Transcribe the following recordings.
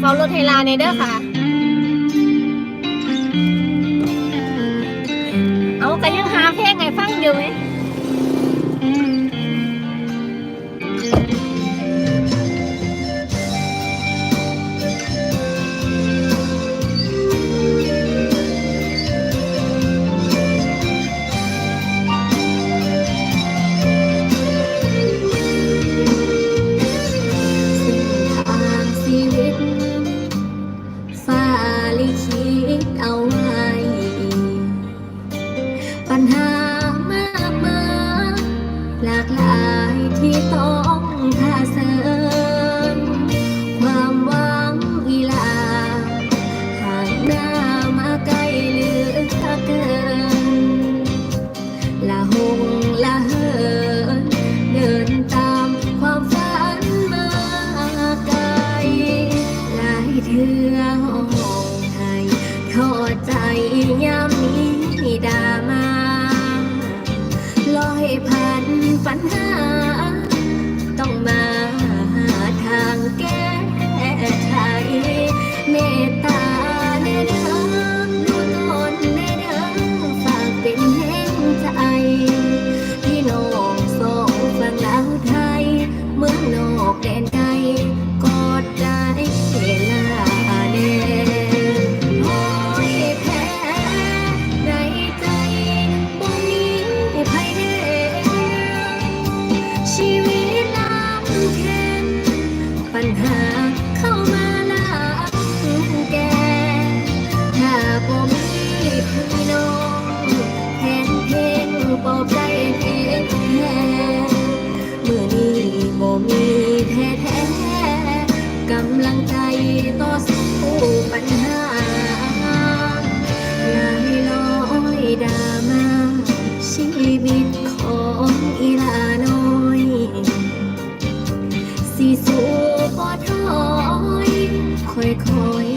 เฝ้ารถเฮลาในเด้อค่ะ เอาแต่ยังหาเพลงไงฟังอยู่ไหม สู่บ่ถอยค่อย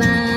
หา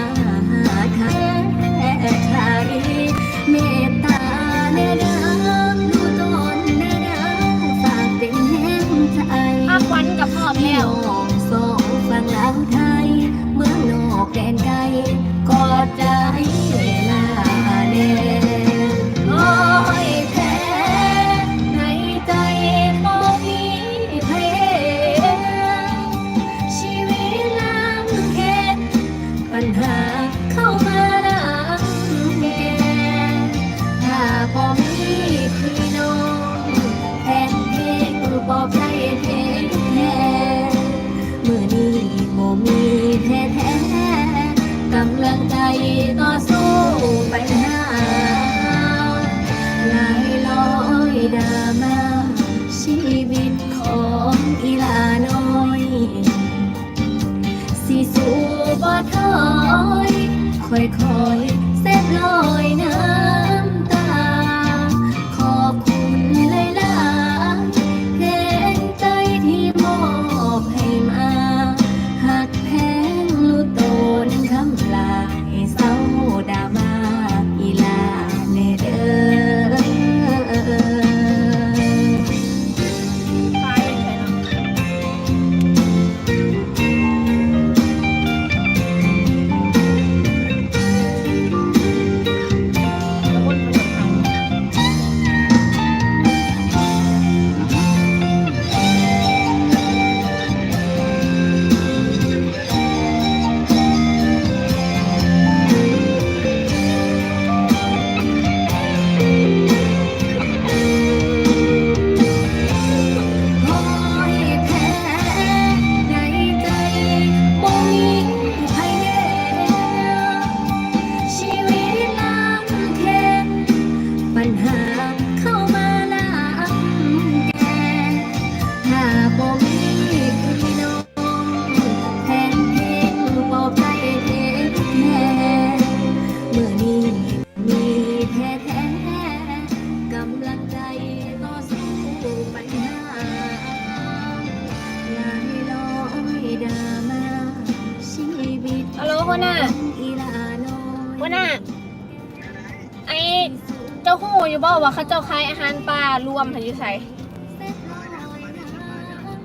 อยู่บ่ว่าเขาเจ้าขายอาหารปลารวมหันอยู่ใส่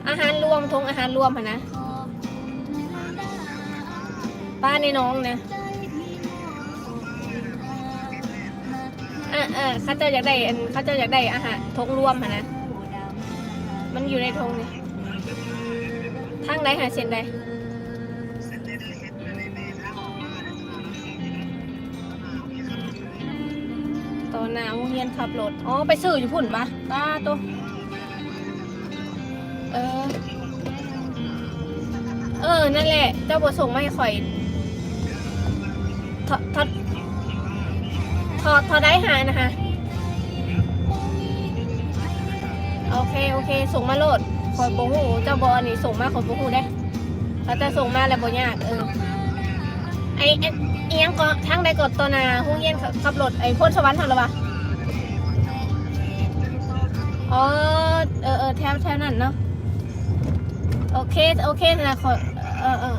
อาหารรวมทงอาหารรวมหันนะป้าในน้องนะอ่าอ่าเขาเจ้าอยากได้อันเขาเจ้าอยากได้อาหารทงรวมหันนะมันอยู่ในทงนี่ทางใดหาเส้นใด ตอนหน้าโรงเรียนขับรถอ๋อไปซื้ออยู่พุ่นปะตาตัวเออ เออ นั่นแหละ เจ้าประสงค์ไม่ข่อยทอทอทอทอได้หานะคะ โอเค โอเค ส่งมาโหลดคอยโบหูเจ้าบอนี่ส่งมาคอยโบหูได้เราจะส่งมาแล้วบ่ยากเออ ไอไอ้เอียงก็ทั้งใดกดตัวนาหูเย็นขับรถไอ้พ่นสวรรค์ทำหรอปะอ๋อเออเออแถวแถวนั้นเนาะโอเคโอเคนะขอเออเออ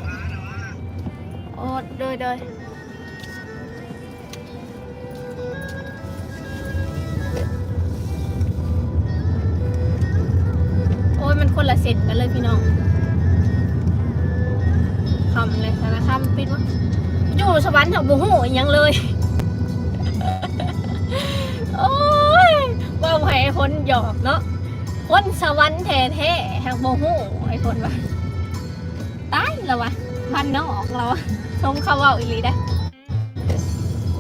โอ้โดยโดยโอ้ยมันคนละเสร็จกันเลยพี่น้องทำเลยธนาคารปิดวะ อยู่สวรรค์แถวบูหูอิหยังเลยโอ้ยว่าไห้คนหยอกเนาะคนสวรรค์แท้ๆแห่งโมหูไอ้คนวะตายแล้ววะพันนอกเราชมเขาเอาอีหลีได้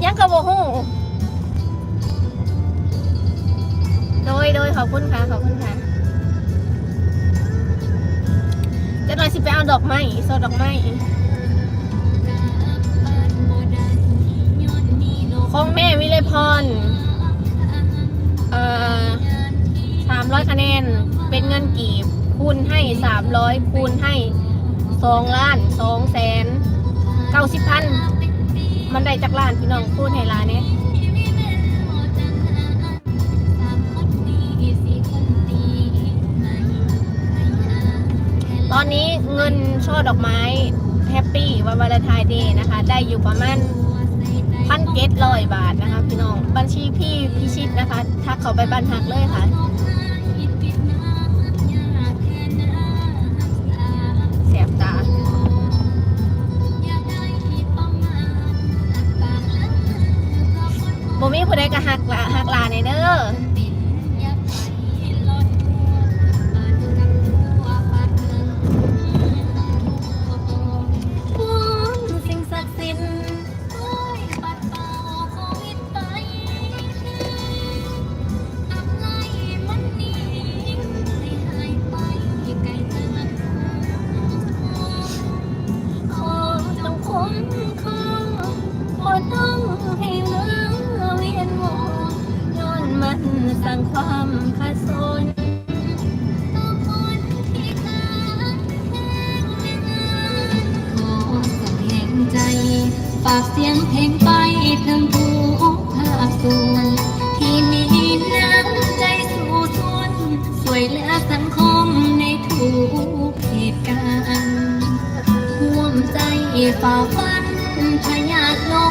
ยังกับโมหูโดยโดยขอบคุณค่ะขอบคุณค่ะจะหน่อยสิไปเอาดอกไม้โซดอกไม้ ของแม่วิเลพรเอ่อสามร้อยคะแนน เป็นเงินกีบ คูณให้สามร้อยคูณให้สองล้านสองแสนเก้าสิบพัน มันได้จากล้านพี่น้องคูณให้ล้านเนี่ยตอนนี้เงินช่อดอกไม้แฮปปี้วันวาเลนไทน์เดย์นะคะ ได้อยู่ประมาณ พันเกตร้อยบาทนะคะพี่น้อง บัญชีพี่พิชิตนะคะ ทักเขาไปบันทักเลยค่ะเสียบตาบ่มีผู้ใดก็หักละหักลาในเด้อ ช่วยเหลือสังคมในทุกเหตุการณ์ห่วมใจฝ่าฟันพยาธิโลก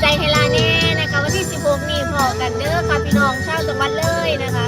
ใจให้ลาแน่นะคะ วันที่ 16 นี้พอกันเด้อค่ะพี่น้องชาวจังหวัดเลยนะคะ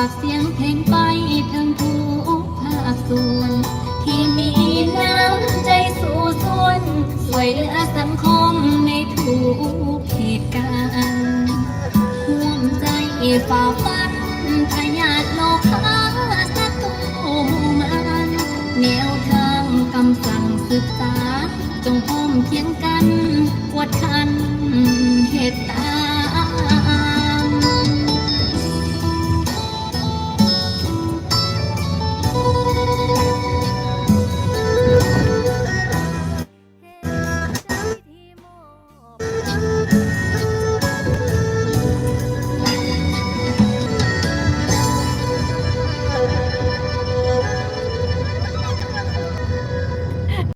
ากเสียงเพลงไปถึงทุกภาคส่วน ที่มีน้ำใจสู่ส่วนช่วยเหลือสังคมในทุกเหตุการณ์ห่วงใจฝ่าฟันพยาธิโลกาศัตรูมันแนวทางคำสั่งศึกษา จงพร้อมเคียงกัน